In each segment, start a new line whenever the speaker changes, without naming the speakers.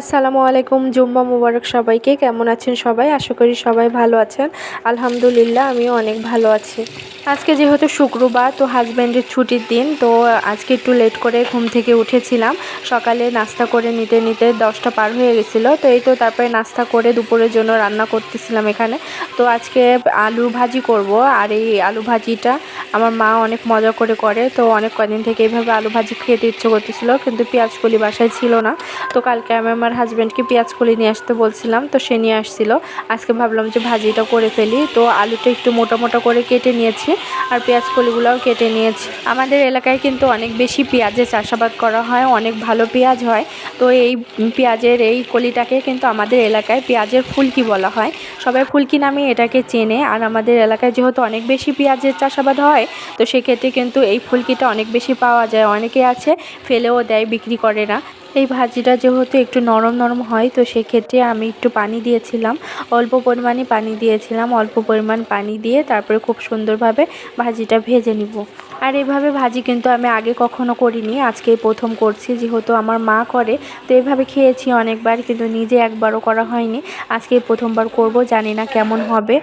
আসসালামু আলাইকুম, জুম্মা মুবারক সবাইকে। কেমন আছেন সবাই? আশা করি সবাই ভালো আছেন। আলহামদুলিল্লাহ, আমিও অনেক ভালো আছি। আজকে যেহেতু শুক্রবার, তো হাজব্যান্ডের ছুটির দিন, তো আজকে একটু লেট করে ঘুম থেকে উঠেছিলাম। সকালে নাস্তা করে নিতে নিতে দশটা পার হয়ে গেছিল। তো এই তো তারপরে নাস্তা করে দুপুরের জন্য রান্না করতেছিলাম এখানে। তো আজকে আলু ভাজি করব। আর এই আলু ভাজিটা আমার মা অনেক মজা করে করে, তো অনেক কদিন থেকে এইভাবে আলু ভাজি খেতে ইচ্ছে করতেছিল, কিন্তু পেঁয়াজ কলি বাসায় ছিল না। তো কালকে আমি আমার হাজব্যান্ডকে পেঁয়াজ কলি নিয়ে আসতে বলছিলাম, তো সে নিয়ে আসছিল। আজকে ভাবলাম যে ভাজিটা করে ফেলি, তো আলুটা একটু মোটা মোটা করে কেটে নিয়েছি আর পেঁয়াজ কলিগুলোও কেটে নিয়েছি। আমাদের এলাকায় কিন্তু অনেক বেশি পেঁয়াজের চাষাবাদ করা হয়, অনেক ভালো পেঁয়াজ হয়। তো এই পেঁয়াজের এই কলিটাকে কিন্তু আমাদের এলাকায় পেঁয়াজের ফুলকি বলা হয়। সবাই ফুলকি নামে এটাকে চেনে, আর আমাদের এলাকায় যেহেতু অনেক বেশি পেঁয়াজের চাষাবাদ হয় তো সেক্ষেত্রে কিন্তু এই ফুলকিটা অনেক বেশি পাওয়া যায়। অনেকে আছে, ফেলেও দেয়, বিক্রি করে না। এই ভাজিটা যেহেতু একটু নরম নরম হয়, তো সেক্ষেত্রে আমি একটু পানি দিয়েছিলাম। অল্প পরিমাণে পানি দিয়েছিলাম। অল্প পরিমাণ পানি দিয়ে তারপরে খুব সুন্দরভাবে ভাজিটা ভেজে নিব। আর এভাবে ভাজি কিন্তু আমি আগে কখনো করিনি। আজকে প্রথম করছি, যেহেতু আমার মা করে। তো এইভাবে খেয়েছি অনেকবার, কিন্তু নিজে একবারও করা হয়নি। আজকে প্রথমবার করব, জানি না কেমন হবে।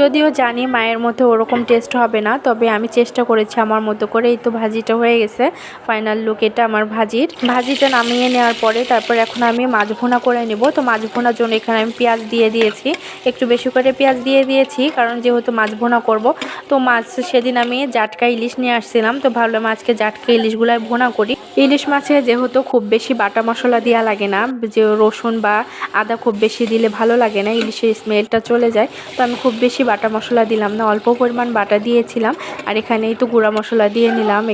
যদিও জানি মায়ের মতো ওরকম টেস্ট হবে না, তবে আমি চেষ্টা করেছি আমার মতো করে। এই তো ভাজিটা হয়ে গেছে ফাইনাল লুক এটা আমার ভাজির। ভাজিটা নামিয়ে নেওয়ার পরে তারপর এখন আমি মাছ ভুনা করে নেব। তো মাছ ভুনার জন্য এখানে আমি পেঁয়াজ দিয়ে দিয়েছি, একটু বেশি করে পেঁয়াজ দিয়ে দিয়েছি, কারণ যেহেতু মাছ ভুনা করব, তো মাছ সেদিন আমি জাটকা ইলিশ নিয়ে আসছিলাম। তো ভাবলাম আজকে জাটকা ইলিশগুলাই ভুনা করি। ইলিশ মাছে যেহেতু খুব বেশি বাটা মশলা দেওয়া লাগে না, যে রসুন বা আদা খুব বেশি দিলে ভালো লাগে না, ইলিশের স্মেলটা চলে যায়, তো আমি খুব বেশি বাটা মশলা দিলাম না, অল্প পরিমাণ বাটা দিয়েছিলাম, আর এখানেই তো গুঁড়া মশলা দিয়ে নিলাম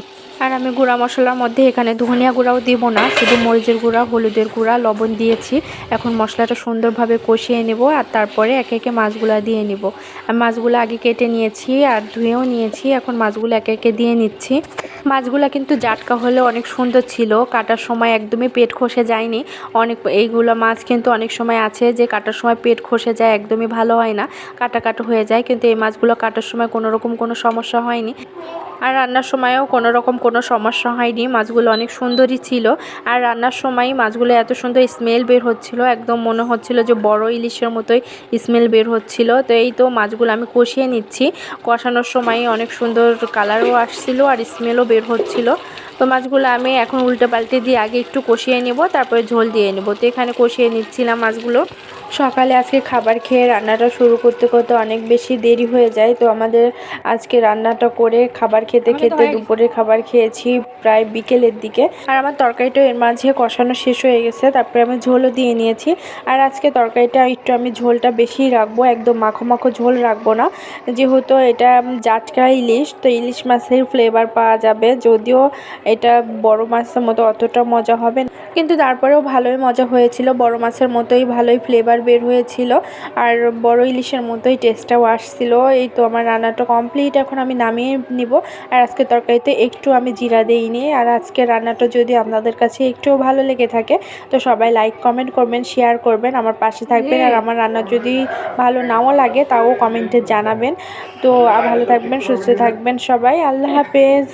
আর আমি গুঁড়া মশলার মধ্যে এখানে ধনিয়া গুঁড়াও দিব না, শুধু মরিচের গুঁড়া, হলুদের গুঁড়া, লবণ দিয়েছি। এখন মশলাটা সুন্দরভাবে কষিয়ে নেব আর তারপরে একে একে মাছগুলো দিয়ে নেব। আর মাছগুলো আগে কেটে নিয়েছি আর ধুয়েও নিয়েছি, এখন মাছগুলো একে একে দিয়ে নিচ্ছি। মাছগুলো কিন্তু জাটকা হলে অনেক সুন্দর ছিল, কাটার সময় একদমই পেট খসে যায়নি। অনেক এইগুলো মাছ কিন্তু অনেক সময় আছে যে কাটার সময় পেট খসে যায়, একদমই ভালো হয় না। কাটা কাটা হয়ে যায়, কিন্তু এই মাছগুলো কাটার সময় কোনো রকম কোনো সমস্যা হয়নি। আর রান্নার সময়ও কোনো রকম কোনো সমস্যা হয়নি। মাছগুলো অনেক সুন্দরই ছিল। আর রান্নার সময় মাছগুলো এত সুন্দর স্মেল বের হচ্ছিল। একদম মনে হচ্ছিল যে বড় ইলিশের মতোই স্মেল বের হচ্ছিল। তো এই তো মাছগুলো আমি কষিয়ে নিচ্ছি। কষানোর সময় অনেক সুন্দর কালারও আসছিল আর স্মেলও বের হচ্ছিল। তো মাছগুলো আমি এখন উল্টে পাল্টে দিয়ে আগে একটু কষিয়ে নেব তারপরে ঝোল দিয়ে নেব। তো এখানে কষিয়ে নিচ্ছিলাম মাছগুলো। সকালে আজকে খাবার খেয়ে রান্নাটা শুরু করতে করতে অনেক বেশি দেরি হয়ে যায়। তো আমাদের আজকে রান্নাটা করে খাবার খেতে খেতে দুপুরের খাবার খেয়েছি প্রায় বিকেলের দিকে। আর আমার তরকারিটা এর মাঝে কষানো শেষ হয়ে গেছে তারপরে আমি ঝোলও দিয়ে নিয়েছি। আর আজকে তরকারিটা একটু আমি ঝোলটা বেশি রাখব একদম মাখো মাখো ঝোল রাখব না। যেহেতু এটা জাটকা ইলিশ তো ইলিশ মাছের ফ্লেভার পাওয়া যাবে। যদিও এটা বড় মাছের মতো অতটা মজা হবে না। কিন্তু তারপরেও ভালোই মজা হয়েছিল। বড় মাছের মতোই ভালোই ফ্লেভার বের হয়েছিল। আর বড় ইলিশের মতোই টেস্টটাও আসছিল। এই তো আমার রান্নাটা কমপ্লিট এখন আমি নামিয়ে নিব। আর আজকে তরকারিতে একটু আমি জিরা দিইনি আর আজকে রান্নাটা যদি আপনাদের কাছে একটুও ভালো লেগে থাকে তো সবাই লাইক কমেন্ট করবেন শেয়ার করবেন আমার পাশে থাকবেন। আর আমার রান্না যদি ভালো নাও লাগে তাও কমেন্টে জানাবেন। তো ভালো থাকবেন সুস্থ থাকবেন সবাই। আল্লাহ হাফেজ।